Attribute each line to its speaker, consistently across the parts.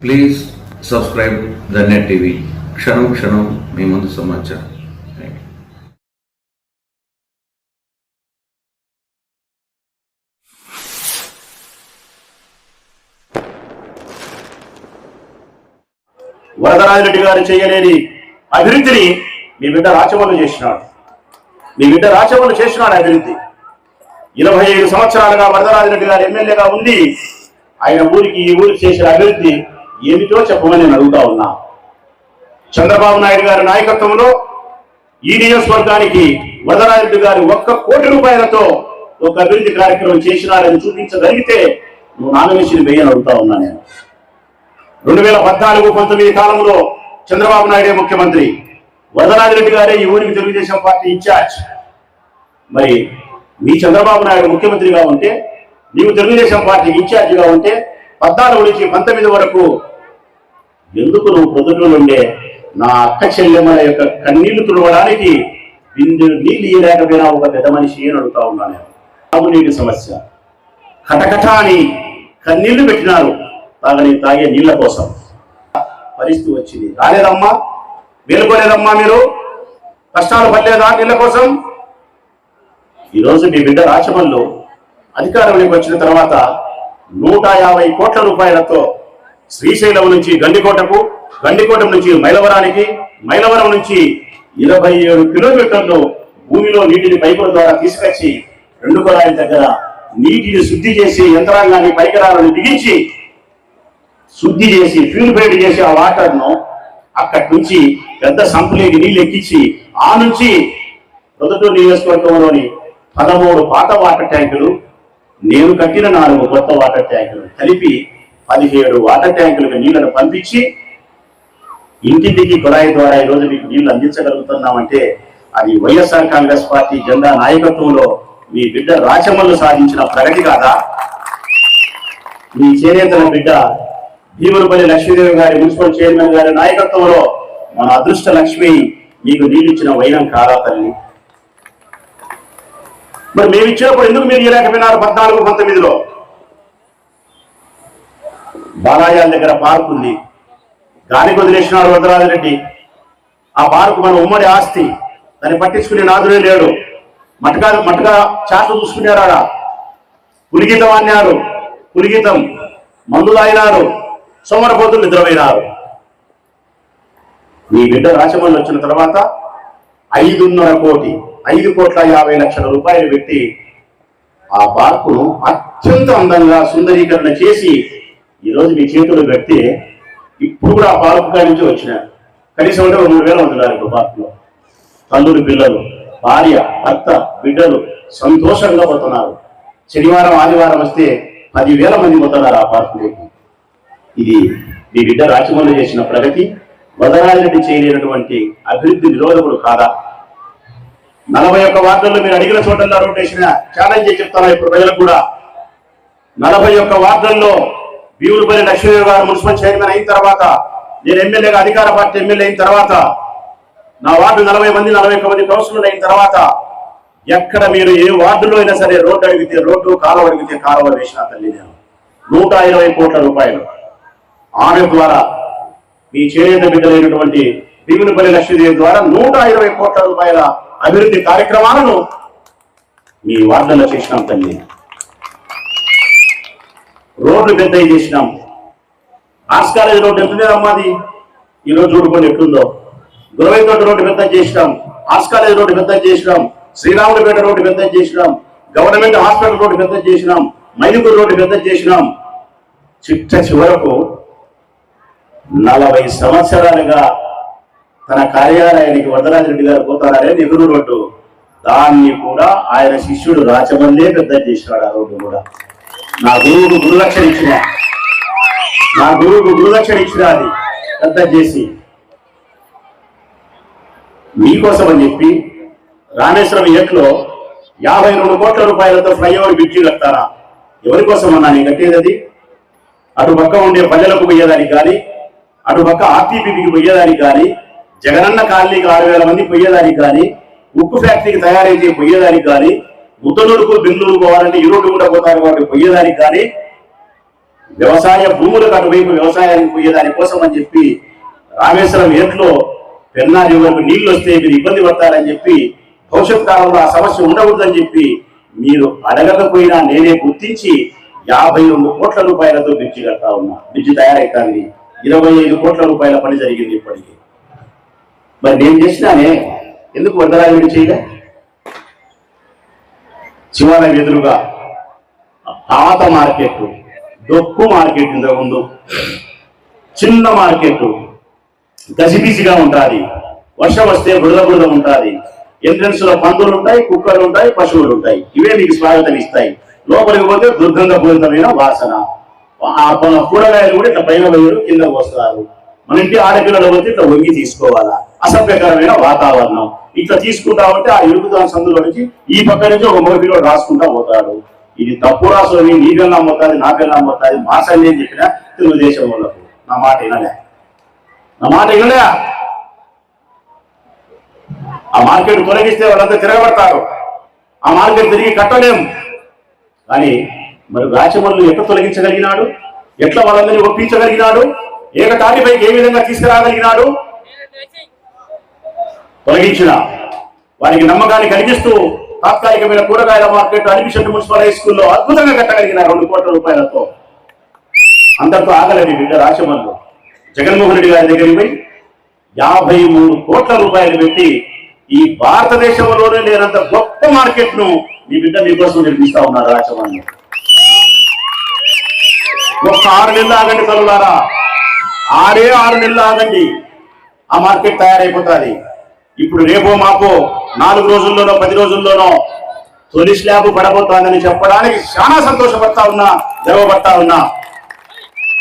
Speaker 1: Please subscribe the net TV క్షణం క్షణం మీ ముందు సమాచారం.
Speaker 2: వరదరాజరెడ్డి గారు చేయలేని అభివృద్ధిని మీ బిడ్డ రాచమల్లు చేసినాడు. మీ బిడ్డ రాచమల్లు చేసినాడు అభివృద్ధి. ఇరవై ఐదు సంవత్సరాలుగా వరదరాజరెడ్డి గారు ఎమ్మెల్యేగా ఉండి ఆయన ఊరికి ఈ ఊరికి చేసిన అభివృద్ధి ఏమిటో చెప్పమని నేను అడుగుతా ఉన్నా. చంద్రబాబు నాయుడు గారి నాయకత్వంలో ఈ నియోజకవర్గానికి వరదరాజిరెడ్డి గారు ఒక్క కోటి రూపాయలతో ఒక అభివృద్ధి కార్యక్రమం చేసినారని చూపించగలిగితే నువ్వు నామినేషన్ వేయని అడుగుతా ఉన్నా నేను. రెండు వేల పద్నాలుగు పంతొమ్మిది కాలంలో చంద్రబాబు నాయుడే ముఖ్యమంత్రి వరదరాజిరెడ్డి గారే ఈ ఊరికి తెలుగుదేశం పార్టీ ఇన్ఛార్జ్. మరి మీ చంద్రబాబు నాయుడు ముఖ్యమంత్రిగా ఉంటే నీవు తెలుగుదేశం పార్టీ ఇన్ఛార్జిగా ఉంటే పద్నాలుగు నుంచి పంతొమ్మిది వరకు ఎందుకు నువ్వు పొద్దుటూరు ఉండే నా అక్క చెల్లెమ్మల యొక్క కన్నీళ్ళు తుడవడానికి బిందు నీళ్ళు ఇయ్యలేకపోయినా ఒక పెద్ద మనిషి అని అడుగుతా ఉన్నాను నేను. తాగునీటి సమస్య. కటకట అని కన్నీళ్ళు పెట్టినారు. తాగని తాగే నీళ్ళ కోసం. పరిస్థితి వచ్చింది. రాలేదమ్మా? మేలుకోలేదమ్మా మీరు? కష్టాలు పడలేదా నీళ్ళ కోసం? ఈరోజు మీ బిడ్డ రాచమల్లు అధికారంలోకి వచ్చిన తర్వాత నూట యాభై కోట్ల రూపాయలతో శ్రీశైలం నుంచి గండికోటకు గండికోట నుంచి మైలవరానికి మైలవరం నుంచి ఇరవై ఏడు కిలోమీటర్లు భూమిలో నీటిని పైపుల ద్వారా తీసుకొచ్చి రెండు కుళాయిల దగ్గర నీటిని శుద్ధి చేసి యంత్రాంగాన్ని పరికరాలను బిగించి శుద్ధి చేసి ప్యూరిఫైడ్ చేసి ఆ వాటర్ను అక్కడి నుంచి పెద్ద సంపులేకి నీళ్ళు ఎక్కించి ఆ నుంచి ప్రొద్దుటూరు నియోజకవర్గంలోని పదమూడు పాత వాటర్ ట్యాంకులు నేను కట్టిన నాలుగు కొత్త వాటర్ ట్యాంకులు కలిపి పదిహేడు వాటర్ ట్యాంకులకు నీళ్ళను పంపించి ఇంటింటికి కుళాయి ద్వారా ఈ రోజు మీకు నీళ్ళు అందించగలుగుతున్నామంటే అది వైఎస్ఆర్ కాంగ్రెస్ పార్టీ జెండా నాయకత్వంలో మీ బిడ్డ రాచమల్లు సాధించిన ప్రగతి కాదా? మీ చేనేతల బిడ్డ భీములపల్లి లక్ష్మీదేవి గారి మున్సిపల్ చైర్మన్ గారి నాయకత్వంలో మన అదృష్ట లక్ష్మి మీకు నీళ్ళిచ్చిన వైనం కాదా తల్లి? మరి మేము ఇచ్చినప్పుడు ఎందుకు మీరు ఇవ్వలేకపోయినారు పద్నాలుగు పంతొమ్మిదిలో? బాలాయాల దగ్గర పార్క్ ఉంది. దానికి వదిలేసినాడు వదరాజిరెడ్డి ఆ పార్కు మన ఉమ్మడి ఆస్తి. దాన్ని పట్టించుకునే నాదుడే లేడు. మటకా మటకా చాట్లు చూసుకునేరాడా ఆడ. పులిగీతం అన్నారు పులిగీతం మందులు అయినారు సోమరపోతులు నిద్రపోయినారు. మీ బిడ్డ రాచమల్లి వచ్చిన తర్వాత ఐదున్నర కోటి. ఐదు కోట్ల యాభై లక్షల రూపాయలు పెట్టి ఆ పార్కును అత్యంత అందంగా సుందరీకరణ చేసి ఈరోజు మీ చేతులు పెడితే ఇప్పుడు కూడా ఆ పార్కు కాడి నుంచి వచ్చిన కనీసం అంటే మూడు వేల ఉంటున్నారు ఇప్పుడు పార్కులో తల్లులు పిల్లలు భార్య భర్త బిడ్డలు సంతోషంగా పోతున్నారు. శనివారం ఆదివారం వస్తే పదివేల మంది పోతున్నారు ఆ పార్కులోకి ఇది మీ బిడ్డ రాజమౌళి చేసిన ప్రగతి. వదరాజరెడ్డి చేయలేనటువంటి అభివృద్ధి నిరోధకుడు కాదా? నలభై ఒక్క వార్డుల్లో మీరు అడిగిన చోటల్లో రోటేషన్ ఛాలెంజ్ చేసి చెప్తాను ఇప్పుడు ప్రజలకు కూడా? నలభై ఒక్క వార్డుల్లో భీములపల్లి లక్ష్మీదేవి గారు మున్సిపల్ చైర్మన్ అయిన తర్వాత నేను ఎమ్మెల్యేగా అధికార పార్టీ ఎమ్మెల్యే అయిన తర్వాత నా వార్డు నలభై మంది నలభై ఒక్క మంది కౌన్సిలర్ అయిన తర్వాత ఎక్కడ మీరు ఏ వార్డులో అయినా సరే రోడ్డు అడిగితే రోడ్డు కాలువ అడిగితే కాలువ వేసిన తల్లి నేను. నూట ఇరవై కోట్ల రూపాయలు. ఆమె ద్వారా మీ చేనేత బిడ్డలైనటువంటి భీమునిపల్లి లక్ష్మీదేవి ద్వారా నూట ఇరవై కోట్ల రూపాయల అభివృద్ధి కార్యక్రమాలను మీ వార్డులలో చేసినాం తల్లి. రోడ్లు పెద్దవి చేసినాం. ఆర్ట్స్ కాలేజ్ రోడ్డు ఎంత అమ్మాది? ఈరోజు చూడుకొని ఎట్లుందో. గురవైతోట రోడ్డు పెద్ద చేసినాం. ఆర్ట్స్ కాలేజ్ రోడ్డు పెద్ద చేసినాం. శ్రీరాములపేట రోడ్డు పెద్ద చేసినాం. గవర్నమెంట్ హాస్పిటల్ రోడ్డు పెద్ద చేసినాం. మైదుకూరు రోడ్డు పెద్ద చేసినాం. చిట్ట చివరకు నలభై సంవత్సరాలుగా తన కార్యాలయానికి వరదరాజరెడ్డి గారు పోతారే నెహ్రూ రోడ్డు. దాన్ని కూడా ఆయన శిష్యుడు రాచబందే పెద్ద చేసినాడు ఆ రోడ్డు కూడా. నా గురువుకు గురులక్షణ ఇచ్చిన. నా గురువుకు గురులక్షణ ఇచ్చిన అది. పెద్ద చేసి. మీకోసం అని చెప్పి రామేశ్వరం ఎట్లో యాభై రెండు కోట్ల రూపాయలతో ఫ్లైఓవర్ బిడ్జీ కడతారా ఎవరి కోసం అన్నా నేను కట్టేది? అది అటు పక్క ఉండే పల్లెలకు పోయేదానికి కానీ అటు పక్క ఆర్టీపీకి పోయేదానికి కానీ జగనన్న కాలనీకి ఆరు వేల మంది పోయేదానికి కానీ ఉక్కు ఫ్యాక్టరీకి తయారైతే పోయేదానికి కానీ ముద్దనూరుకు బెంగళూరు పోవాలంటే ఈ రోడ్డు కూడా పోతారు కాబట్టి పోయేదానికి కానీ వ్యవసాయ భూములకు అటువైపు వ్యవసాయానికి పోయేదాని కోసం అని చెప్పి రామేశ్వరం ఏట్లో పెన్నా రివర్కు నీళ్ళు వస్తే మీరు ఇబ్బంది పడతారని చెప్పి భవిష్యత్ కాలంలో ఆ సమస్య ఉండకూడదని చెప్పి మీరు అడగకపోయినా నేనే గుర్తించి యాభై రెండు కోట్ల రూపాయలతో బ్రిడ్జి కడతా ఉన్నా. బ్రిడ్జి తయారైతాన్ని ఇరవై ఐదు కోట్ల రూపాయల పని జరిగింది ఇప్పటికీ. మరి నేను చేసినానే. ఎందుకు వరదరాజుడు చేయలే? శివాలయం ఎదురుగా పాత మార్కెట్ దొక్కు మార్కెట్ ఇంతకుముందు చిన్న మార్కెట్ గజిబిజిగా ఉంటుంది. వర్షం వస్తే బురద బురద ఉంటుంది. ఎంట్రన్స్లో పందులు ఉంటాయి కుక్కలు ఉంటాయి పశువులు ఉంటాయి. ఇవే మీకు స్వాగతం ఇస్తాయి. లోపలికి పోతే దుర్గంధపూరితమైన వాసన. ఆ కూరగాయలు కూడా ఇట్లా పైన వేయరు కింద వస్తారు. మన ఇంటి ఆడపిల్లలు పోతే ఇట్లా వంగి తీసుకోవాలా? అసభ్యకరమైన వాతావరణం. ఇట్లా తీసుకుంటా ఉంటే ఆ ఇరుకుదాని సందులో నుంచి ఈ పక్క నుంచి ఒక మోపిలో రాసుకుంటా పోతాడు. ఇది తప్పు రాసుకొని నీకన్నా అమ్ముతుంది నాకన్నా అమ్ముతుంది మా సైన్యం చెప్పిన తెలుగుదేశం వాళ్ళకు. నా మాట వినలే. నా మాట వినలే. ఆ మార్కెట్ తొలగిస్తే వాళ్ళంతా తిరగబడతారు. ఆ మార్కెట్ తిరిగి కట్టలేము కానీ మరి రాచమల్లు ఎట్లా తొలగించగలిగినాడు? ఎట్లా వాళ్ళందరినీ ఒప్పించగలిగినాడు? ఏకతాటిపైకి ఏ విధంగా తీసుకురాగలిగినాడు? తొలగించిన. వారికి నమ్మకాన్ని కలిగిస్తూ తాత్కాలికమైన కూరగాయల మార్కెట్ అడ్మిషన్ మున్సిపల్ హై స్కూల్లో అద్భుతంగా కట్టగలిగిన రెండు కోట్ల రూపాయలతో అందరితో ఆగలేని బిడ్డ రాచమల్లు జగన్మోహన్ రెడ్డి గారి దగ్గరికి పోయి యాభై మూడు కోట్ల రూపాయలు పెట్టి ఈ భారతదేశంలోనే లేనంత గొప్ప మార్కెట్ను మీ బిడ్డ మీకోసం నిర్మిస్తా ఉన్నారు రాచమల్లు ఒక్క ఆరు నెలలు ఆగండి తల్లులారా. ఆరే ఆరు నెలలు ఆగండి. ఆ మార్కెట్ తయారైపోతుంది. ఇప్పుడు రేపో మాపో నాలుగు రోజుల్లోనో పది రోజుల్లోనో తొలి స్లాబ్ పడబోతోందని చెప్పడానికి చాలా సంతోషపడతా ఉన్నా గర్వపడతా ఉన్నా.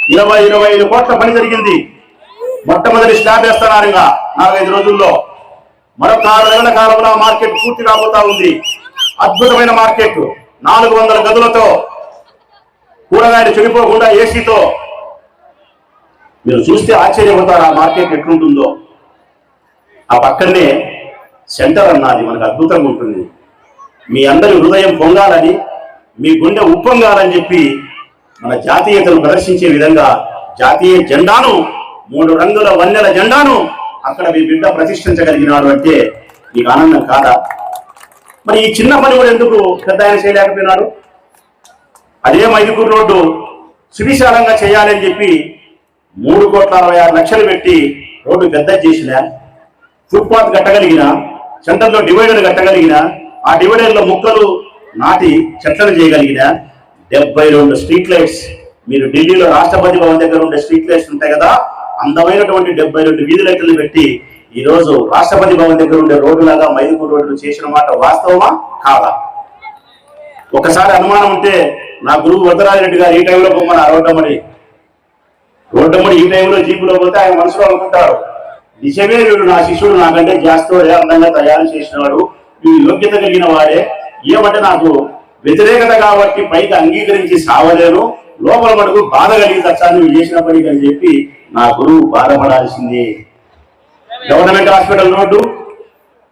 Speaker 2: ఇరవై ఇరవై ఐదు కోట్ల పని జరిగింది. మొట్టమొదటి స్లాబ్ వేస్తున్నారు ఇంకా నాలుగైదు రోజుల్లో. మరొక ఆరు నెలల కాలంలో మార్కెట్ పూర్తి రాబోతా ఉంది. అద్భుతమైన మార్కెట్. నాలుగు వందల గదులతో కూరగాయలు చెడిపోకుండా ఏసీతో. మీరు చూస్తే ఆశ్చర్యపోతారు ఆ మార్కెట్ ఎట్లుంటుందో. ఆ పక్కనే సెంటర్ అన్నది మనకు అద్భుతంగా ఉంటుంది. మీ అందరి హృదయం పొంగాలని మీ గుండె ఉప్పొంగాలని చెప్పి మన జాతీయతను ప్రదర్శించే విధంగా జాతీయ జెండాను మూడు రంగుల వన్నెల జెండాను అక్కడ మీ బిడ్డ ప్రతిష్ఠించగలిగినాడు అంటే మీకు ఆనందం కాదా? మరి ఈ చిన్న పని కూడా ఎందుకు పెద్ద ఆయన చేయలేకపోయినాడు? అదే మైదుకూరు రోడ్డు సువిశాలంగా చేయాలని చెప్పి మూడు కోట్ల అరవై ఆరు లక్షలు పెట్టి రోడ్డు పెద్ద చేసిన ఫుట్పాత్ కట్టగలిగిన సెంటర్లో డివైడర్ కట్టగలిగిన ఆ డివైడర్లో ముక్కలు నాటి చెట్లను చేయగలిగిన డెబ్బై రెండు స్ట్రీట్ లైట్స్ మీరు ఢిల్లీలో రాష్ట్రపతి భవన్ దగ్గర ఉండే స్ట్రీట్ లైట్స్ ఉంటాయి కదా అందమైనటువంటి డెబ్బై రెండు వీధి లైట్లు పెట్టి ఈ రోజు రాష్ట్రపతి భవన్ దగ్గర ఉండే రోడ్డులాగా మైదుకూరు రోడ్డు చేసిన మాట వాస్తవమా కాదా? ఒకసారి అనుమానం ఉంటే నా గురువు వరదరాజరెడ్డి గారు ఈ టైంలో పొమ్మని రోడ్డమ్మడి రోడ్డమ్మడి ఈ టైంలో జీపులో పోతే ఆయన మనసులో అనుకుంటారు. నిజమే వీడు నా శిష్యుడు నాకంటే జాస్తోడే అందంగా తయారు చేసినవాడు వీడు యోగ్యత కలిగిన వాడే. ఏమంటే నాకు వ్యతిరేకత కాబట్టి పైకి అంగీకరించి సావలేను. లోపల మటుకు బాధ కలిగి తెచ్చాను నువ్వు చేసిన పనికి అని చెప్పి నా గురువు బాధపడాల్సిందే. గవర్నమెంట్ హాస్పిటల్ రోడ్డు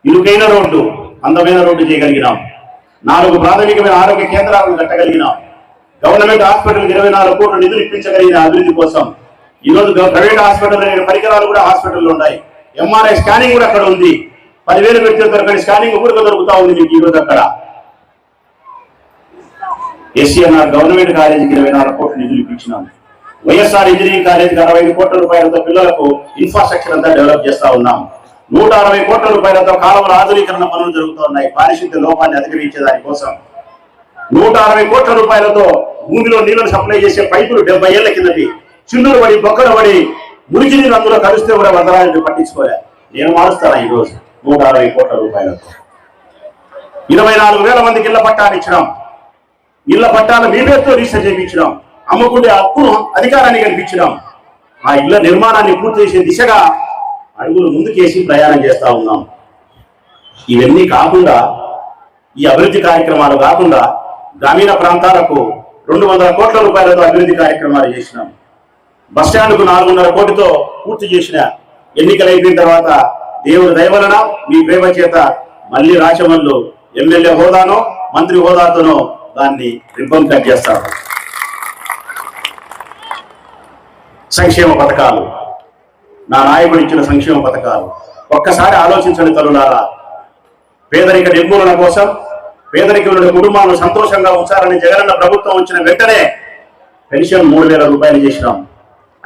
Speaker 2: ఇరుకైన రోడ్డు అందమైన రోడ్డు చేయగలిగినాం. నాలుగు ప్రాథమికమైన ఆరోగ్య కేంద్రాలను కట్టగలిగినాం. గవర్నమెంట్ హాస్పిటల్ ఇరవై నాలుగు కోట్ల నిధులు ఇప్పించగలిగిన అభివృద్ధి కోసం ఈ రోజు ప్రైవేట్ హాస్పిటల్ పరికరాలు కూడా హాస్పిటల్లో ఉన్నాయి. ఎంఆర్ఐ స్కానింగ్ కూడా అక్కడ ఉంది. పదివేలు పెడితే దొరకని స్కానింగ్ కూడా దొరుకుతా ఉంది మీకు ఈరోజు అక్కడ. ఎస్సీఎన్ఆర్ గవర్నమెంట్ కాలేజీకి ఇరవై నాలుగు కోట్లు నిధులు ఇప్పించినాము వైఎస్ఆర్ ఇంజనీరింగ్ కాలేజీకి అరవై ఐదు కోట్ల రూపాయలతో పిల్లలకు ఇన్ఫ్రాస్ట్రక్చర్ అంతా డెవలప్ చేస్తా ఉన్నాం. నూట అరవై కోట్ల రూపాయలతో కాలువల ఆధునీకరణ పనులు జరుగుతున్నాయి పారిశుద్ధ్య లోపాన్ని అధిగమించే దానికోసం నూట అరవై కోట్ల రూపాయలతో భూమిలో నీళ్ళను సప్లై చేసే పైపులు డెబ్బై ఏళ్ళ కిందటి. చిందులు పడి బొక్కలు పడి మురికి నీరు అందులో కలిస్తే కూడా వదలాలని పట్టించుకోలే. నేను మారుస్తాను ఈ రోజు నూట అరవై కోట్ల రూపాయలతో ఇరవై నాలుగు వేల మందికి ఇళ్ళ పట్టాలు ఇచ్చడం ఇళ్ళ పట్టాలు మీ పేరుతో రిజిస్టర్ చేయించడం అమ్ముకుంటే హక్కును అధికారాన్ని కనిపించడం ఆ ఇళ్ళ నిర్మాణాన్ని పూర్తి చేసే దిశగా అడుగులు ముందుకేసి ప్రయాణం చేస్తా ఉన్నాం. ఇవన్నీ కాకుండా ఈ అభివృద్ధి కార్యక్రమాలు కాకుండా గ్రామీణ ప్రాంతాలకు రెండు వందల కోట్ల రూపాయలతో అభివృద్ధి కార్యక్రమాలు చేసినాం. బస్ స్టాండ్కు నాలుగున్నర కోటితో పూర్తి చేసిన ఎన్నికలు అయిపోయిన తర్వాత దేవుడి దయవలన మీ ప్రేమ చేత మళ్ళీ రాచమల్లు ఎమ్మెల్యే హోదానో మంత్రి హోదాతోనో దాన్ని రిబ్బన్ కట్ చేస్తారు. సంక్షేమ పథకాలు. నా నాయకుడు ఇచ్చిన సంక్షేమ పథకాలు. ఒక్కసారి ఆలోచించండి తరులారా పేదరిక నిర్మూలన కోసం పేదరికమైన కుటుంబాలను సంతోషంగా ఉంచాలని జగనన్న ప్రభుత్వం వచ్చిన వెంటనే పెన్షన్ మూడు వేల రూపాయలు చేసినాం.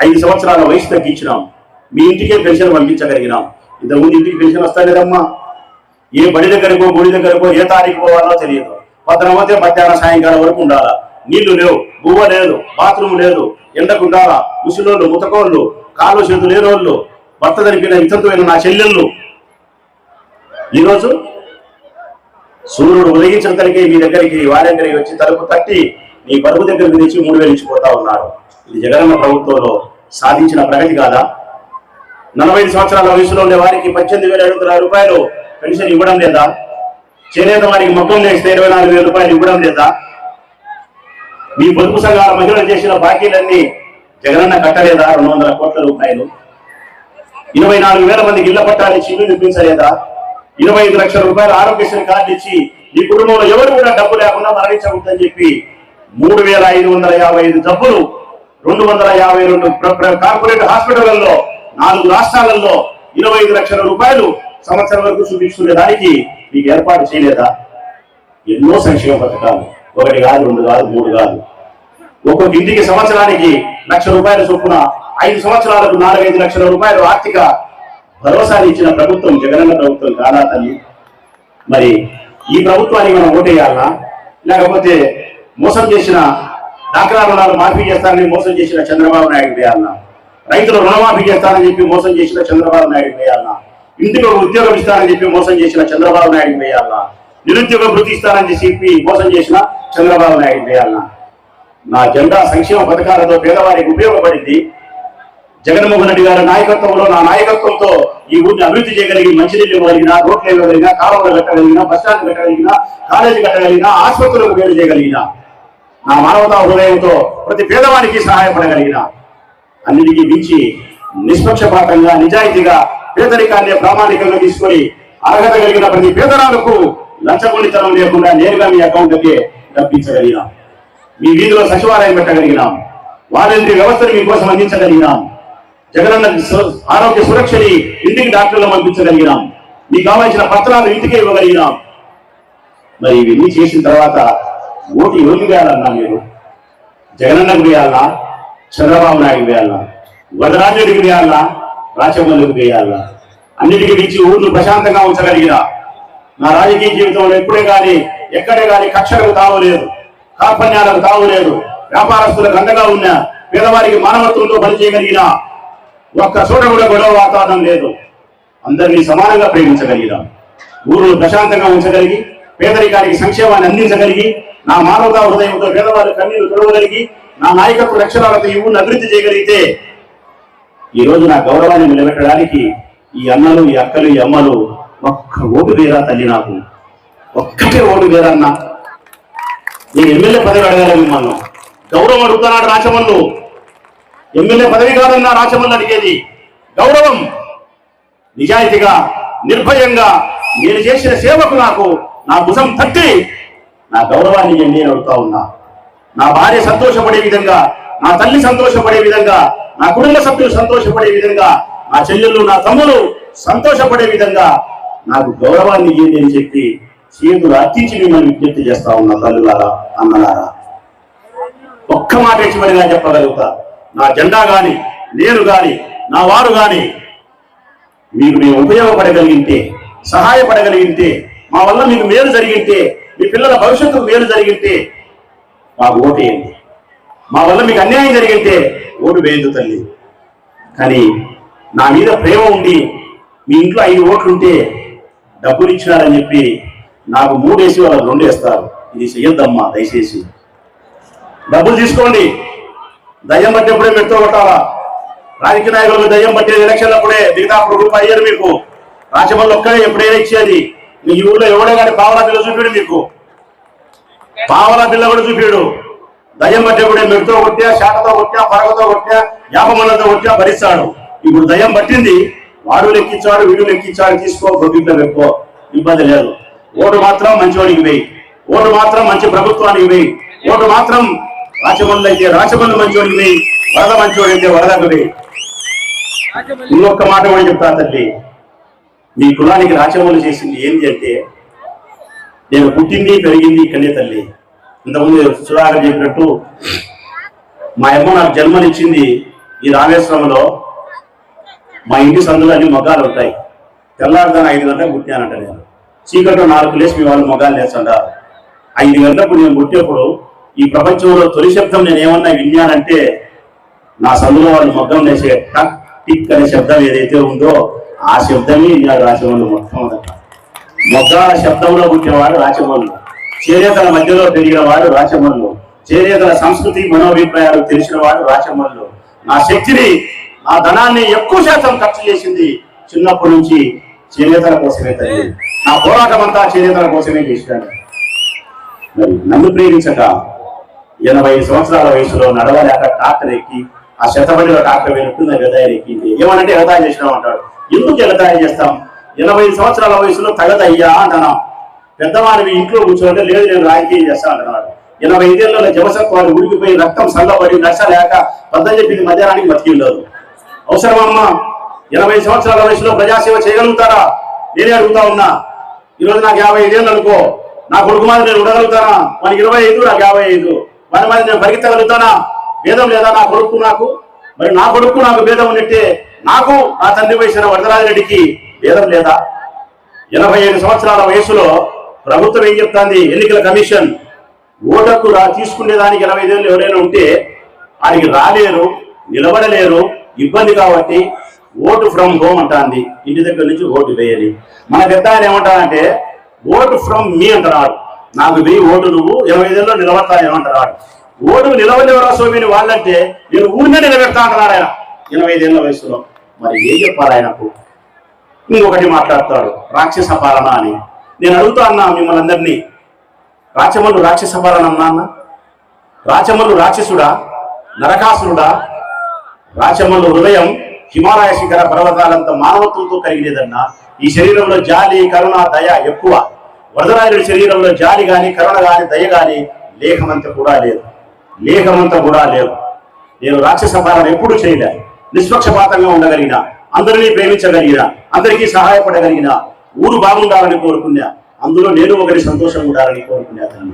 Speaker 2: ఐదు సంవత్సరాల వయసు తగ్గించినాం. మీ ఇంటికే పెన్షన్ పంపించగలిగినాం. ఇంతకుముందు ఇంటికి పెన్షన్ వస్తలేదమ్మా. ఏ బడి దగ్గరకో గుడి దగ్గరకో ఏ తారీఖు పోవాలో తెలియదు. పద్రమతే మధ్యాహ్నం సాయంకాలం వరకు ఉండాలా? నీళ్ళు లేవు బువ్వ లేదు బాత్రూమ్ లేదు ఎండకు ఉండాలా? ముసలోళ్ళు ముతకోళ్ళు కాలు చేతులు లేనోళ్ళు భర్త జరిపిన ఇతరులైన నా చెల్లెళ్ళు. ఈరోజు సూర్యుడు ఉదయించిన తనకి మీ దగ్గరికి వారి దగ్గరికి వచ్చి తలుపు తట్టి నీ బరువు దగ్గరికి తెచ్చి మూడు వేలు ఇచ్చిపోతా ఉన్నాడు జగనన్న ప్రభుత్వంలో సాధించిన ప్రగతి కాదా? నలభై ఐదు సంవత్సరాల వయసులో ఉండే వారికి పద్దెనిమిది వేల ఏడు వందల రూపాయలు పెన్షన్ ఇవ్వడం లేదా? చేనేత వారికి మొత్తం చేస్తే ఇరవై నాలుగు వేల రూపాయలు ఇవ్వడం లేదా? మీ పొదుపు సంఘాల మహిళలు చేసిన బాకీలన్నీ జగనన్న కట్టలేదా? రెండు వందల కోట్ల రూపాయలు. ఇరవై నాలుగు వేల మందికి ఇళ్ళ పట్టాలు ఇచ్చి ఇల్లు నిర్మించలేదా? ఇరవై ఐదు లక్షల రూపాయల ఆరోగ్యశ్రీ కార్డు ఇచ్చి ఈ కుటుంబంలో ఎవరు కూడా డబ్బు లేకుండా మరణించకూడదని చెప్పి మూడు వేల ఐదు వందల యాభై ఐదు డబ్బులు రెండు వందల యాభై రెండు కార్పొరేట్ హాస్పిటళ్ళలో నాలుగు రాష్ట్రాలలో ఇరవై ఐదు లక్షల రూపాయలు సంవత్సరం వరకు చూపించుకునే దానికి మీకు ఏర్పాటు చేయలేదా? ఎన్నో సంక్షేమ పథకాలు. ఒకటి కాదు రెండు కాదు మూడు కాదు. ఒక్కొక్క ఇంటికి సంవత్సరానికి లక్ష రూపాయల చొప్పున ఐదు సంవత్సరాలకు నాలుగైదు లక్షల రూపాయలు ఆర్థిక భరోసాని ఇచ్చిన ప్రభుత్వం జగనన్న ప్రభుత్వం కాదా తల్లి? మరి ఈ ప్రభుత్వానికి మనం ఓటేయాలనా లేకపోతే మోసం చేసిన డాక్రా రుణాలు మాఫీ చేస్తానని మోసం చేసిన చంద్రబాబు నాయుడు వేయాలన్నా రైతులు రుణమాఫీ చేస్తానని చెప్పి మోసం చేసిన చంద్రబాబు నాయుడు వేయాలన్నా ఇంటిలో ఉద్యోగం ఇస్తానని చెప్పి మోసం చేసిన చంద్రబాబు నాయుడు వేయాలన్నా నిరుద్యోగ వృత్తి ఇస్తానని చెప్పి మోసం చేసిన చంద్రబాబు నాయుడు వేయాలన్నా నా జెండా సంక్షేమ పథకాలతో పేదవారికి ఉపయోగపడింది. జగన్మోహన్ రెడ్డి గారి నాయకత్వంలో నా నాయకత్వంతో ఈ ఊరిని అభివృద్ధి చేయగలిగి మంచినీళ్ళు ఇవ్వగలిగిన రోడ్లు ఇవ్వగలిగిన కాలువలు కట్టగలిగిన బస్టాండ్ కట్టగలిగిన కాలేజీ కట్టగలిగిన ఆసుపత్రులకు వేరు చేయగలిగిన నా మానవతా హృదయంతో ప్రతి పేదవానికి సహాయపడగలిగిన అన్నిటికీ మించి నిష్పక్షపాతంగా నిజాయితీగా పేదరికాన్ని ప్రామాణికంగా తీసుకొని అర్హత కలిగిన ప్రతి పేదరాలకు లంచగొండితనం లేకుండా నేరుగా మీ అకౌంట్కి డబ్బించగలిగిన మీ వీధిలో సచివాలయం పెట్టగలిగినాం. వాలంటీర్ వ్యవస్థను మీకోసం అందించగలిగినాం. జగనన్న ఆరోగ్య సురక్షని ఇంటికి డాక్టర్లు పంపించగలిగినాం. మీకు కావాల్సిన పత్రాలు ఇంటికే ఇవ్వగలిగినాం. మరి ఇవన్నీ చేసిన తర్వాత ఓటు ఎవరికి వేయాలన్నా మీరు. జగనన్నకు వేయాలా? చంద్రబాబు నాయుడు వేయాలా? వదరాజుడికి వేయాలా? రాచమల్లికి వేయాలా? అన్నిటికీ మించి ఊర్లు ప్రశాంతంగా ఉంచగలిగినా. నా రాజకీయ జీవితంలో ఎప్పుడే కానీ ఎక్కడే కానీ కక్షలకు తావలేదు కార్పణ్యాలకు తావలేదు వ్యాపారస్తులకు అండగా ఉన్నా పేదవారికి మానవత్వంతో పనిచేయగలిగిన ఒక్క చోట కూడా గొడవ వాతావరణం లేదు. అందరినీ సమానంగా ప్రేమించగలిగిన. ఊరు ప్రశాంతంగా ఉంచగలిగి పేదరికానికి సంక్షేమాన్ని అందించగలిగి నా మానవతా హృదయంతో పేదవారి కన్నీరు తొడవగలిగి నా నాయకత్వ లక్షణాలతో ఈ ఊరిని అభివృద్ధి చేయగలిగితే ఈ రోజు నా గౌరవాన్ని నిలబెట్టడానికి ఈ అన్నలు ఈ అక్కలు ఈ అమ్మలు ఒక్క ఓటు వేరా తల్లి నాకు? ఒక్కటే ఓటు వేరా అన్న? నేను ఎమ్మెల్యే పదవి అడగాలి మిమ్మల్ని. గౌరవం అడుగుతున్నాడు రాచమల్లు ఎమ్మెల్యే పదవి కాదన్నా రాచమల్లు అడిగేది. గౌరవం నిజాయితీగా నిర్భయంగా నేను చేసిన సేవకు నాకు నా భుజం తట్టి నా గౌరవాన్ని నేను నేను అడుగుతా ఉన్నా. నా భార్య సంతోషపడే విధంగా నా తల్లి సంతోషపడే విధంగా నా కుటుంబ సభ్యులు సంతోషపడే విధంగా నా చెల్లెళ్ళు నా తమ్ముడు సంతోషపడే విధంగా నాకు గౌరవాన్ని ఇయ్యండి అని చెప్పి చేతులు అర్థించి మిమ్మల్ని విజ్ఞప్తి చేస్తా ఉన్నా తల్లులారా అన్నలారా ఒక్క మాట ఇచ్చిమనిగా చెప్పగలుగుతా. నా జెండా గాని నేను గాని నా వారు గాని మీకు మేము ఉపయోగపడగలిగితే సహాయపడగలిగితే మా వల్ల మీకు మేలు జరిగితే మీ పిల్లల భవిష్యత్తుకు మేలు జరిగితే మాకు ఓటేయండి మా వల్ల మీకు అన్యాయం జరిగితే ఓటు వేయదు తల్లి. కానీ నా మీద ప్రేమ ఉండి మీ ఇంట్లో ఐదు ఓట్లుంటే డబ్బులు ఇచ్చినారని చెప్పి నాకు మూడేసి వాళ్ళు రెండు వేస్తారు. ఇది చెయ్యొద్దమ్మా దయచేసి. డబ్బులు తీసుకోండి. దయ్యం పట్టేప్పుడే మెట్తో రాజకీయ నాయకులకు దయ్యం పట్టేది ఎలక్షన్లప్పుడే మిగతా మిగతా రూపాయి అయ్యారు మీకు. రాజమల్లి ఒక్కడే ఎప్పుడైనా ఇచ్చేది. మీ ఊళ్ళో ఎవడే కానీ పావలా బిల్ల చూపాడు మీకు. పావలా బిల్ల కూడా చూపాడు. దయ్యం పట్టేప్పుడే మెడుతో కొట్టా శాఖతో కొట్టా పరగతో కొట్టా యాపమల్లతో కొట్టా భరిస్తాడు. ఇప్పుడు దయ్యం పట్టింది వాడు లెక్కించాడు వీడు లెక్కించాడు తీసుకో గొడ్డిట్లో పెట్టుకో. ఇబ్బంది లేదు. ఓటు మాత్రం మంచివాడికి వేయి. ఓటు మాత్రం మంచి ప్రభుత్వానికి వేయి. ఓటు మాత్రం రాచమల్లి అయితే రాచమల్లి మంచివాడికి వేయి. వరద మంచోడైతే వరదకుడి ఇంకొక మాట కూడా చెప్తా తల్లి. మీ కులానికి రాచమలు చేసింది ఏంటి అంటే నేను పుట్టింది పెరిగింది ఇక్కడే తల్లి. ఇంతకుముందు సుధాకర్ చెప్పినట్టు మా అమ్మ నాకు జన్మనిచ్చింది ఈ రామేశ్వరంలో. మా ఇంటి సందులో అన్ని మగాలు ఉంటాయి. తెల్లారుదాన ఐదు గంటలకు పుట్టానంట నేను. చీకట్లో నాలుగు లేసి మీ వాళ్ళు మగాలు లేచంట ఐదు గంటలకు నేను పుట్టినప్పుడు ఈ ప్రపంచంలో తొలి శబ్దం నేను ఏమన్నా విన్నానంటే నా సందులో వాళ్ళు మగ్గం వేసే టక్ టిక్ అనే శబ్దం ఏదైతే ఉందో ఆ శబ్దమే ఇలా రాసేవాళ్ళు మొత్తం అంతా శబ్దంలో పుట్టినవాడు రాచమల్లు చేనేతల మధ్యలో పెరిగిన వాడు రాచమల్లు చేనేతల సంస్కృతి మనోభిప్రాయాలు తెలిసిన వాడు రాచమల్లు నా శక్తిని నా ధనాన్ని ఎక్కువ శాతం ఖర్చు చేసింది చిన్నప్పటి నుంచి చేనేతల కోసమే తల్లి. నా పోరాటం అంతా చేనేతల కోసమే చేశాను. మరి నన్ను ప్రేమించక ఎనభై సంవత్సరాల వయసులో నడవలేక టాక్టర్ ఎక్కి ఆ శతబడిలో డాక్టర్ వెనుక్కున్న వ్యవసాయం ఎక్కింది ఏమంటే వ్యవసాయం చేసినాం అంటాడు. ఎందుకు వ్యవసాయం చేస్తాం? ఎనభై సంవత్సరాల వయసులో తగదయ్యా అంటున్నాం. మీ ఇంట్లో కూర్చోంటే లేదు నేను రాజకీయం చేస్తాను అంటున్నాడు. ఎనభై ఐదేళ్ళలో జవసత్వాలు ఉడికిపోయి రక్తం సల్లబడి నష్ట లేక పద్దం చెప్పింది మధ్యాహ్నానికి బతికి ఉండదు అవసరమమ్మా ఎనభై సంవత్సరాల వయసులో ప్రజాసేవ చేయగలుగుతారా? నేనే అడుగుతా ఉన్నా. ఈరోజు నాకు యాభై ఐదేళ్ళు అనుకో. నా కొడుకు మాది నేను ఉండగలుగుతానా? మనకి ఇరవై ఐదు నాకు యాభై ఐదు. మన మాది నేను పరిగెత్తగలుగుతానా? భేదం లేదా నా కొడుకు నాకు? మరి నా కొడుకు నాకు భేదం ఉన్నట్టే నాకు నా తండ్రి వయసిన వరదరాజరెడ్డికి భేదం లేదా? ఎనభై ఐదు సంవత్సరాల వయసులో ప్రభుత్వం ఏం చెప్తాంది? ఎన్నికల కమిషన్ ఓటకు రా తీసుకునేదానికి ఎనభై ఐదేళ్ళు ఎవరైనా ఉంటే ఆయనకి రాలేరు నిలబడలేరు ఇబ్బంది కాబట్టి ఓటు ఫ్రమ్ హోమ్ అంటాంది. ఇంటి దగ్గర నుంచి ఓటు వేయాలి. మన పెద్ద ఆయన ఏమంటారంటే ఓటు ఫ్రమ్ మీ అంటున్నాడు నాకు వెయ్యి ఓటు నువ్వు ఇరవై ఐదేళ్ళు నిలబడతా ఏమంటున్నాడు ఓడు నిలవనివరా స్వామిని వాళ్ళంటే నేను ఊరినే నిలబెడతా అంటున్నాడు ఆయన. ఎనభై ఐదేళ్ళ వయసులో. మరి ఏం చెప్పాలి ఆయనకు? ఇంకొకటి మాట్లాడతాడు రాక్షస పాలన అని. నేను అడుగుతా అన్నా మిమ్మల్ని అందరినీ. రాచమల్లు రాక్షస పాలన అన్నా అన్న? రాచమల్లు రాక్షసుడా? నరకాసురుడా? రాచమల్లు హృదయం హిమాలయ శిఖర పర్వతాలంత మానవత్వంతో కలిగినదన్నా. ఈ శరీరంలో జాలి కరుణ దయ ఎక్కువ. వరదరాయుడి శరీరంలో జాలి గాని కరుణ గాని దయ గాని లేఖమంత కూడా లేదు. లేఖమంతా కూడా లేవు నేను రాక్షస పాలన ఎప్పుడు చేయలే. నిష్పక్షపాతంగా ఉండగలిగిన అందరినీ ప్రేమించగలిగిన అందరికీ సహాయపడగలిగిన ఊరు బాగుండాలని కోరుకున్నా అందులో నేను ఒకరి సంతోషం ఉండాలని కోరుకున్నా తను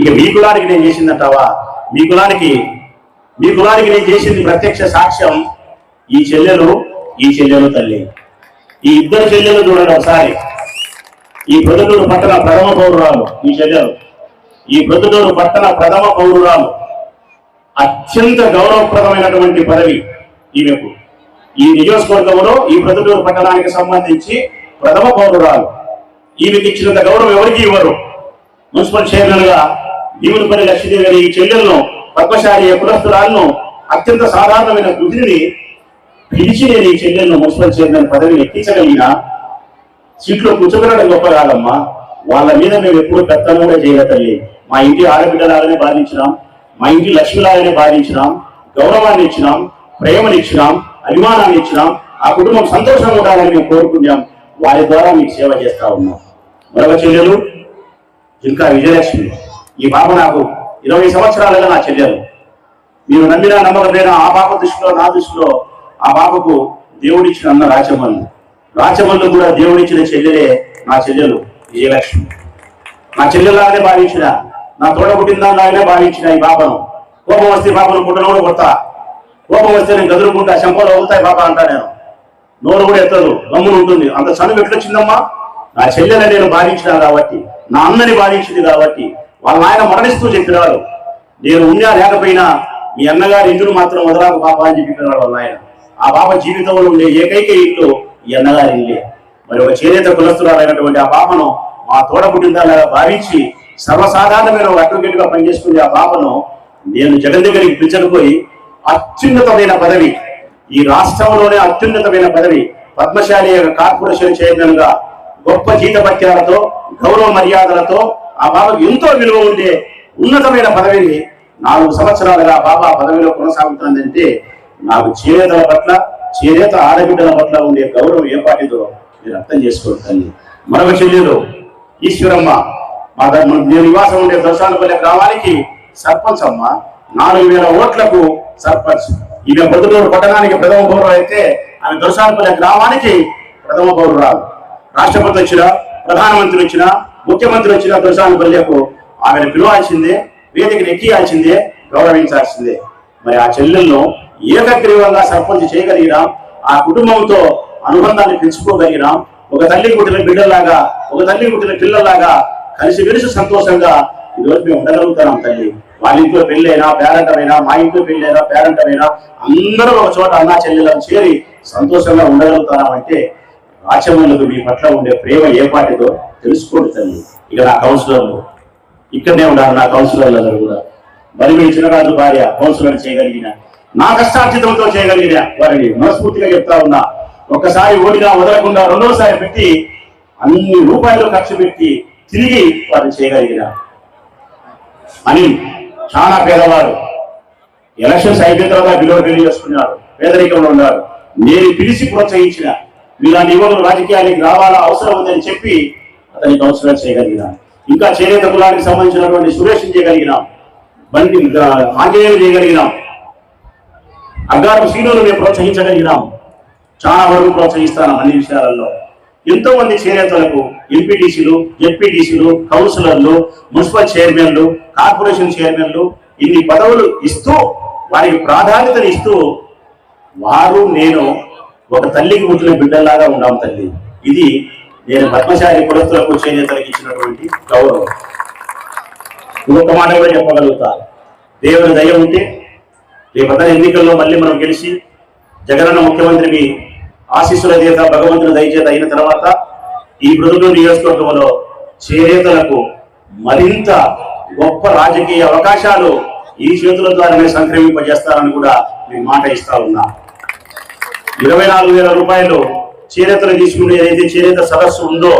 Speaker 2: ఇక మీ కులానికి నేను చేసిందంటావా? మీ కులానికి మీ కులానికి నేను చేసింది ప్రత్యక్ష సాక్ష్యం ఈ చెల్లెలు ఈ చెల్లెలు తల్లి. ఈ ఇద్దరు చెల్లెలు చూడండి ఒకసారి. ఈ ప్రజలు పట్టణ ప్రథమ పౌరురాలు ఈ చెల్లెలు. ఈ ప్రొద్దుటూరు పట్టణ ప్రథమ పౌరురాలు. అత్యంత గౌరవప్రదమైనటువంటి పదవి ఈమెకు. ఈ నియోజకవర్గంలో ఈ ప్రొద్దుటూరు పట్టణానికి సంబంధించి ప్రథమ పౌరురాలు. ఈమెకి ఇచ్చినంత గౌరవం ఎవరికి ఇవ్వరు. మున్సిపల్ చైర్మన్గా భీములపల్లి లక్ష్మీదేవి గారి ఈ చెల్లెలను పద్మశాలి కులస్తురాలను అత్యంత సాధారణమైన కుదిరిని పిలిచి నేను ఈ చెల్లెలను మున్సిపల్ చైర్మన్ పదవిని ఎక్కించగలిగిన సీట్లో కూర్చోగలడం గొప్ప కాదమ్మా. వాళ్ళ మీద మేము ఎప్పుడు పెత్తనం కూడా మా ఇంటి ఆడబిడ్డలాగానే భావించినాం. మా ఇంటి లక్ష్మిలాగానే భావించినాం. గౌరవాన్ని ఇచ్చినాం. ప్రేమని ఇచ్చినాం. అభిమానాన్ని ఇచ్చినాం. ఆ కుటుంబం సంతోషంగా ఉండాలని మేము కోరుకున్నాం వారి ద్వారా మీకు సేవ చేస్తా ఉన్నాం. మరొక చెల్లెలు ఇంకా విజయలక్ష్మి. ఈ పాప నాకు ఇరవై సంవత్సరాలుగా నా చెల్లెలు. మీరు నమ్మినా నమ్మకపోయినా ఆ పాప దృష్టిలో నా దృష్టిలో ఆ పాపకు దేవుడిచ్చిన అన్న రాచమల్లు. రాచమల్లు కూడా దేవుడిచ్చిన చెల్లెలే నా చెల్లెలు విజయలక్ష్మి. నా చెల్లెలాగానే భావించిన నా తోడ నాయన భావించిన ఈ పాపను. కోపం వస్తే పాపను పుట్టను కూడా కొడతా. కోపం వస్తే నేను గదులుకుంటా శంపలు అవుతాయి పాప అంటా నేను. నోరు కూడా ఎత్తదు గమ్మును ఉంటుంది. అంత చనువు ఎట్లొచ్చిందమ్మా నా చెల్లెని నేను భావించిన కాబట్టి నా అన్నని బాధించింది కాబట్టి వాళ్ళ ఆయన మరణిస్తూ చెప్పినాడు. నేను ఉన్నా లేకపోయినా మీ అన్నగారి ఇంటిని మాత్రం వదలాకు పాప అని చెప్పినాడు వాళ్ళ ఆయన ఆ పాప జీవితంలో ఉండే ఏకైక ఇల్లు ఈ అన్నగారి ఇల్లే. మరి ఒక చేనేత కులస్తురాలైనటువంటి ఆ పాపను మా తోడ పుట్టిందా భావించి సర్వసాధారణమైన అడ్వకేట్గా పనిచేసుకునే ఆ బాబను నేను జగన్ దగ్గరికి పిలిచకపోయి అత్యున్నతమైన పదవి ఈ రాష్ట్రంలోనే అత్యున్నతమైన పదవి పద్మశాలి కార్పొరేషన్ చైర్మన్గా గొప్ప జీతపత్యాలతో గౌరవ మర్యాదలతో ఆ బాబాకు ఎంతో విలువ ఉండే ఉన్నతమైన పదవిని నాలుగు సంవత్సరాలుగా బాబా పదవిలో కొనసాగుతుందంటే నాకు చేనేతల పట్ల చేనేత ఆడబిడ్డల పట్ల ఉండే గౌరవం ఏపాటిదో మీరు అర్థం చేసుకోండి మరొక చెల్లెలు ఈశ్వరమ్మ మా ద- నివాసం ఉండే దర్శానపల్లి గ్రామానికి సర్పంచ్ అమ్మ. నాలుగు వేల ఓట్లకు సర్పంచ్. ఈమె పొద్దుటూరు పట్టణానికి ప్రథమ పౌరులు అయితే ఆమె దొరసానపల్లి గ్రామానికి ప్రథమ పౌరురాలు. రాష్ట్రపతి వచ్చిన ప్రధానమంత్రి వచ్చిన ముఖ్యమంత్రి వచ్చిన దొరసానపల్లికు ఆమెను పిలవాల్సిందే వేదికను ఎక్కియాల్సిందే గౌరవించాల్సిందే. మరి ఆ చెల్లెలను ఏకగ్రీవంగా సర్పంచ్ చేయగలిగినాం ఆ కుటుంబంతో అనుబంధాన్ని పెంచుకోగలిగినాం ఒక తల్లి పుట్టిన బిడ్డలాగా ఒక తల్లి పుట్టిన పిల్లలాగా కలిసిమెలిసి సంతోషంగా ఈరోజు మేము ఉండగలుగుతున్నాం తల్లి. వాళ్ళ ఇంట్లో పెళ్ళైనా పేరంటమైనా మా ఇంట్లో పెళ్ళైనా పేరంటమైనా అందరూ ఒక చోట అన్నా చెల్లెలను చేరి సంతోషంగా ఉండగలుగుతున్నాం అంటే మీ పట్ల ఉండే ప్రేమ ఏ పాటిదో తెలుసుకోండి తల్లి. ఇక నా కౌన్సిలర్లు ఇక్కడనే ఉన్నారు నా కౌన్సిలర్లు కూడా. మరి మీ చిన్నరాజు భార్య కౌన్సిలర్ చేయగలిగిన నా కష్టార్జితంతో చేయగలిగిన వారిని మనస్ఫూర్తిగా చెప్తా ఉన్నా ఒక్కసారి ఓడినా వదలకుండా రెండోసారి పెట్టి అన్ని రూపాయలు ఖర్చు పెట్టి తిరిగి వారిని చేయగలిగినా. అని చాలా పేదవారు ఎలక్షన్స్ అయిపోయిన తర్వాత విలువ తెలియజేసుకున్నారు పేదరికంలో ఉన్నారు. నేను పిలిచి ప్రోత్సహించిన మీలాంటి యువకులు రాజకీయానికి రావాలా అవసరం ఉందని చెప్పి దానికి అవసరాలు చేయగలిగినా. ఇంకా చేనేత కులానికి సంబంధించినటువంటి సురేషన్ చేయగలిగినాం. బండి ఆంజనేయులు చేయగలిగినాం. అగ్గారు శ్రీనులు మేము ప్రోత్సహించగలిగినాం. చాలా వరకు ప్రోత్సహిస్తాను అన్ని విషయాలలో. ఎంతో మంది చేనేతలకు ఎంపీటీసీలు జెడ్పీటీసీలు కౌన్సిలర్లు మున్సిపల్ చైర్మన్లు కార్పొరేషన్ చైర్మన్లు ఇన్ని పదవులు ఇస్తూ వారికి ప్రాధాన్యతను ఇస్తూ వారు నేను ఒక తల్లికి పుట్టిన బిడ్డలాగా ఉన్నాం తల్లి. ఇది నేను పద్మశాలి కులస్తులకు చేనేతలకు ఇచ్చినటువంటి గౌరవం. ఇంకొక మాట కూడా చెప్పగలుగుతా. దేవుని దయ ఉంటే రేపటి ఎన్నికల్లో మళ్ళీ మనం గెలిచి జగనన్న ముఖ్యమంత్రికి ఆశీస్సుల చేత భగవంతుని దయచేత అయిన తర్వాత ఈ మృదుడు నియోజకవర్గంలో చేనేతలకు మరింత గొప్ప రాజకీయ అవకాశాలు ఈ చేతుల ద్వారానే సంక్రమింపజేస్తారని కూడా మీకు మాట ఇస్తా ఉన్నా. ఇరవై నాలుగు వేల రూపాయలు చేనేతలు తీసుకునే ఏదైతే చేనేత సదస్సు ఉందో?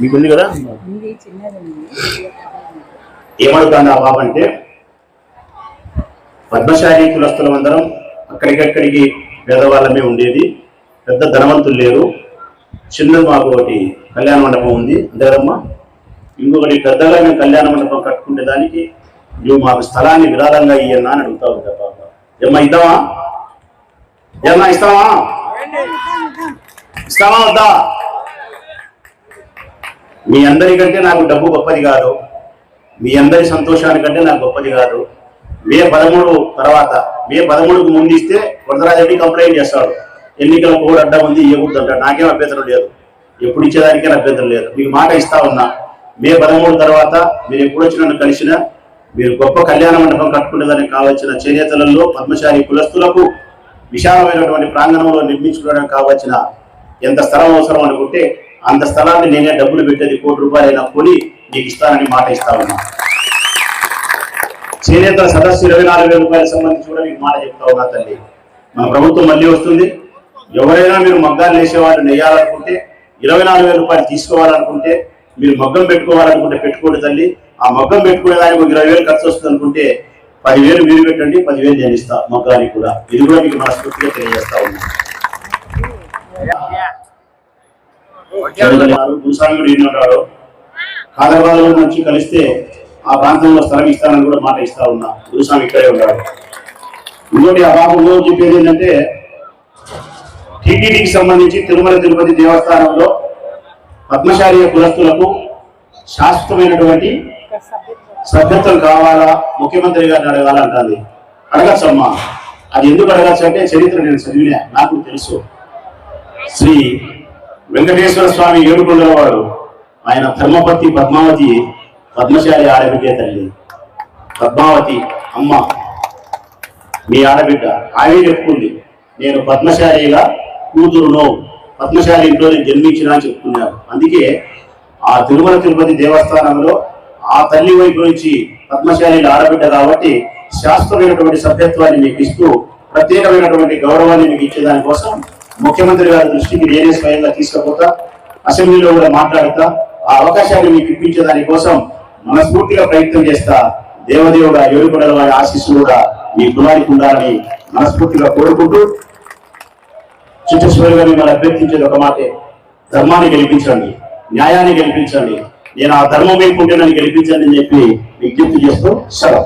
Speaker 2: మీకుంది కదా? ఏమడుగుతాను ఆ బాబు అంటే? పద్మశాలి కులస్తులం అందరం అక్కడికక్కడికి పేదవాళ్ళమే ఉండేది. పెద్ద ధనవంతులు లేరు. చిన్నది మాకు ఒకటి కళ్యాణ మండపం ఉంది. అంతేదమ్మా ఇంకొకటి పెద్దగా మేము కళ్యాణ మండపం కట్టుకునే దానికి నువ్వు మాకు స్థలాన్ని విరాళంగా ఇయ్యన్నా అని అడుగుతావు పాప. బాబా ఏమ్మా ఇద్దామా? ఏమ్మా ఇస్తావా? ఇస్తావా వద్దా? మీ అందరికంటే నాకు డబ్బు గొప్పది కాదు. మీ అందరి సంతోషానికంటే నాకు గొప్పది కాదు. మే పదమూడు తర్వాత మే పదమూడుకు ముందు ఇస్తే వరదరాజరెడ్డి కంప్లైంట్ చేస్తాడు? ఎన్నికల కూడా అడ్డం ఉంది ఇవ్వకూడదు అంటాడు? నాకేం అభ్యంతరం లేదు. ఎప్పుడు ఇచ్చేదానికే అభ్యంతరం లేదు. మీకు మాట ఇస్తా ఉన్నా. మే పదమూడు తర్వాత మీరు ఎప్పుడు వచ్చి నన్ను కలిసినా మీరు గొప్ప కళ్యాణ మండపం కట్టుకునేదానికి కావాల్సిన చేనేతలలో పద్మశాలి కులస్తులకు విశాలమైనటువంటి ప్రాంగణంలో నిర్మించుకోవడానికి కావాల్సిన ఎంత స్థలం అవసరం అనుకుంటే అంత స్థలాన్ని నేనే డబ్బులు పెట్టేది కోటి రూపాయలైనా కొని నీకు ఇస్తానని మాట ఇస్తా ఉన్నా. చేనేతల సదస్సు ఇరవై నాలుగు వేల రూపాయలకు సంబంధించి కూడా మీకు మాట చెప్తా ఉన్నా తల్లి. మన ప్రభుత్వం మళ్ళీ వస్తుంది. ఎవరైనా మీరు మగ్గాలు వేసేవాళ్ళు నెయ్యాలనుకుంటే ఇరవై నాలుగు వేల రూపాయలు తీసుకోవాలనుకుంటే మీరు మగ్గం పెట్టుకోవాలనుకుంటే పెట్టుకోండి తల్లి. ఆ మగ్గం పెట్టుకునే దానికి ఒక ఇరవై వేలు ఖర్చు వస్తుంది అనుకుంటే పదివేలు మీరు పెట్టండి పదివేలు నేను ఇస్తా మగ్గానికి కూడా. ఇది కూడా మీకు మనస్ఫూర్తిగా తెలియజేస్తా ఉన్నా. భూస్వామి ఉన్నాడు. హైదరాబాద్లో నుంచి కలిస్తే ఆ ప్రాంతంలో స్థలం ఇస్తానని కూడా మాట ఇస్తా ఉన్నా. గురుస్వామి ఇక్కడే ఉన్నాడు ఇంకోటి ఆ బాబు ఇంకో చెప్పేది ఏంటంటే టీటీడీకి సంబంధించి తిరుమల తిరుపతి దేవస్థానంలో పద్మశాలీయ కులస్తులకు శాశ్వతమైనటువంటి సభ్యత్వం కావాలా? ముఖ్యమంత్రి గారిని అడగాలంటుంది అడగచ్చమ్మా. అది ఎందుకు అడగచ్చు అంటే చరిత్ర నేను చదివినా నాకు తెలుసు. శ్రీ వెంకటేశ్వర స్వామి ఏడుకొండల వాడు ఆయన ధర్మపతి పద్మావతి పద్మశాలి ఆడబిడ్డే తల్లి పద్మావతి అమ్మ. మీ ఆడబిడ్డ ఆమె చెప్పుకుంది. నేను పద్మశాలిగా కూతురును పద్మశాలి ఇంట్లో నేను జన్మించిన అని చెప్తున్నారు అందుకే ఆ తిరుమల తిరుపతి దేవస్థానంలో ఆ తల్లి వైపు నుంచి పద్మశాలి ఆడబిడ్డ కాబట్టి శాస్త్రమైనటువంటి సభ్యత్వాన్ని మీకు ఇస్తూ ప్రత్యేకమైనటువంటి గౌరవాన్ని మీకు ఇచ్చేదాని కోసం ముఖ్యమంత్రి గారి దృష్టికి నేనే స్వయంగా తీసుకుపోతా అసెంబ్లీలో కూడా మాట్లాడుతా ఆ అవకాశాన్ని మీకు ఇప్పించేదాని కోసం మనస్ఫూర్తిగా ప్రయత్నం చేస్తా దేవదేవుడ ఏడుకొండల వారి ఆశీస్సు కూడా మీ కులానికి ఉండాలని మనస్ఫూర్తిగా కోరుకుంటూ చిట్టేశ్వరి గారిని మిమ్మల్ని అభ్యర్థించేది ఒక మాటే ధర్మాన్ని గెలిపించండి న్యాయాన్ని గెలిపించండి. నేను ఆ ధర్మం వైపు ఉంటే నన్ను గెలిపించండి అని చెప్పి విజ్ఞప్తి చేస్తూ సెలవు.